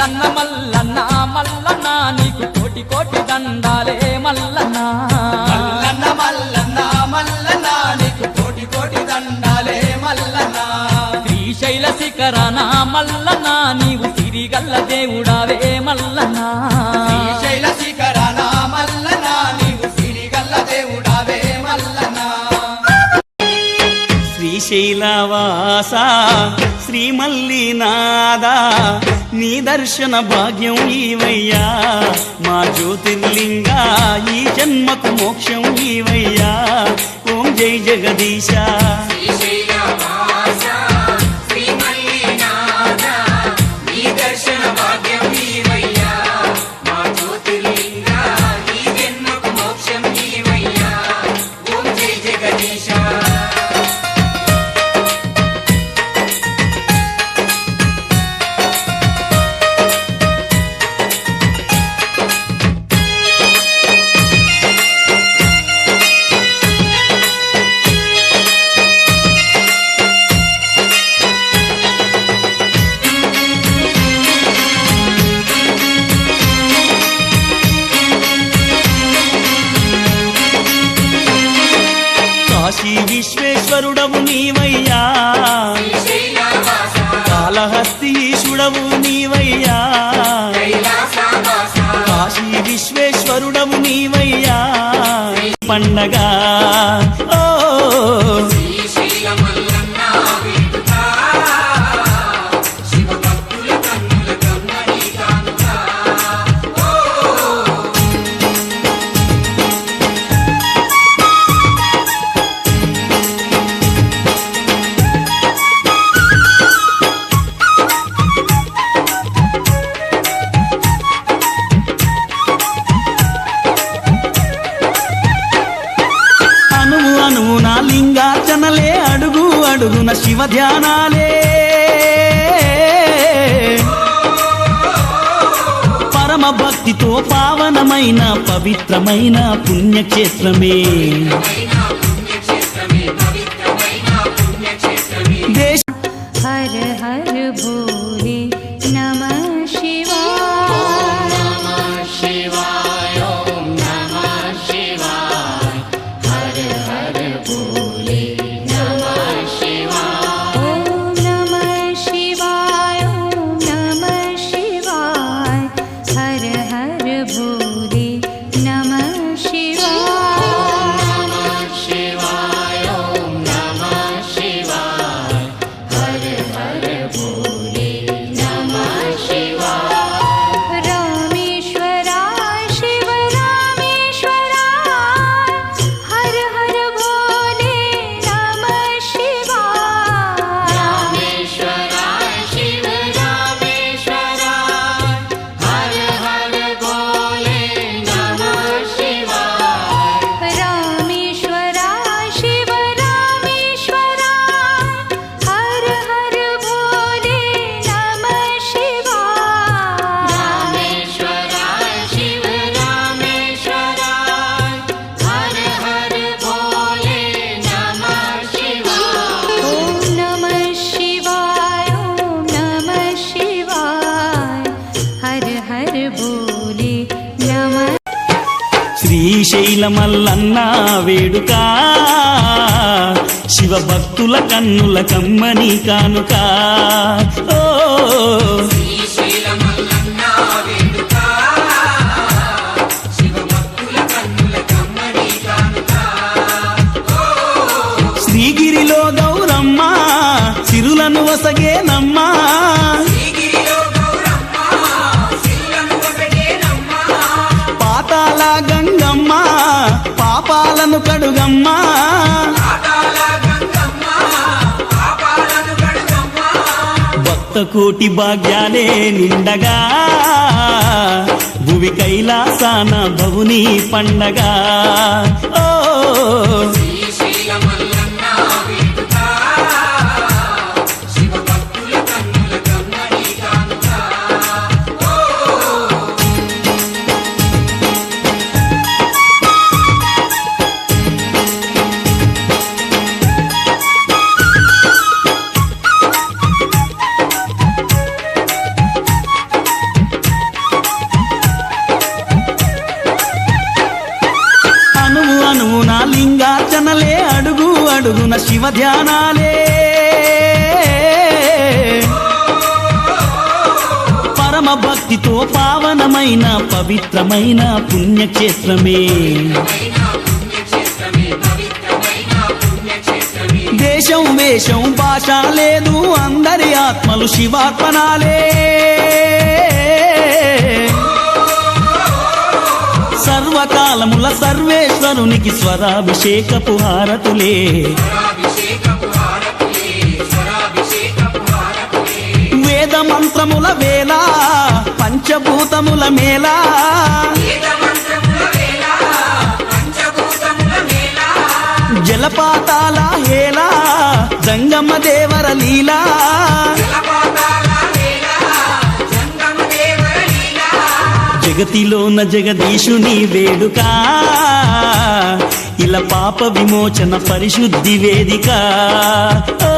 మల్లన్న మల్లన్న మల్లన్న నీకు కోటి కోటి దండాలే మల్లన్న. మల్లన్న మల్లన్న మల్లన్న నీకు కోటి కోటి దండాలే మల్లన్న. శ్రీశైల శిఖరన మల్లన్న నీవు సిరిగల్ల దేవుడావే మల్లన్న. శ్రీశైలవాస శ్రీమల్లినాదా నీ దర్శన భాగ్యం ఈవయ్యా. మా జ్యోతిర్లింగ ఈ జన్మకు మోక్షం ఈవయ్యా. ఓం జై జగదీశ. కాశీ విశ్వేశ్వరుడవు నీవయ్యా. కాళహస్తి ఈశుడవు నీవయ్యా. కాశీ విశ్వేశ్వరుడవు నీవయ్యా. పండగ ఓ శివ ధ్యానాలే పరమ భక్తితో పావనమైన పవిత్రమైన పుణ్యక్షేత్రమే. శ్రీశైలమల్లన్న వేడుక శివ భక్తుల కన్నుల కమ్మని కానుక. ఓ శ్రీగిరిలో గౌరమ్మ సిరులను వసగేనమ్మా. పాపాలను కడుగమ్మా. భక్త కోటి భాగ్యాలే నిండగా. భువి కైలాసాన భవుని పండగ. ఓ అడుగున శివ ధ్యానాలే. పరమ భక్తితో పావనమైన పవిత్రమైన పుణ్యక్షేత్రమే. దేశం వేషం భాష లేదు అందరి ఆత్మలు శివార్పణాలే. సర్వకాలముల సర్వేశ్వరునికి స్వరాభిషేకపు హారతులే. వేద మంత్రముల వేళ పంచభూతముల మేళ. జలపాతాల హేళ జంగమ్మ దేవర లీలా. జగతిలోన జగదీశుని వేడుక. ఇలా పాప విమోచన పరిశుద్ధి వేదిక. ఓ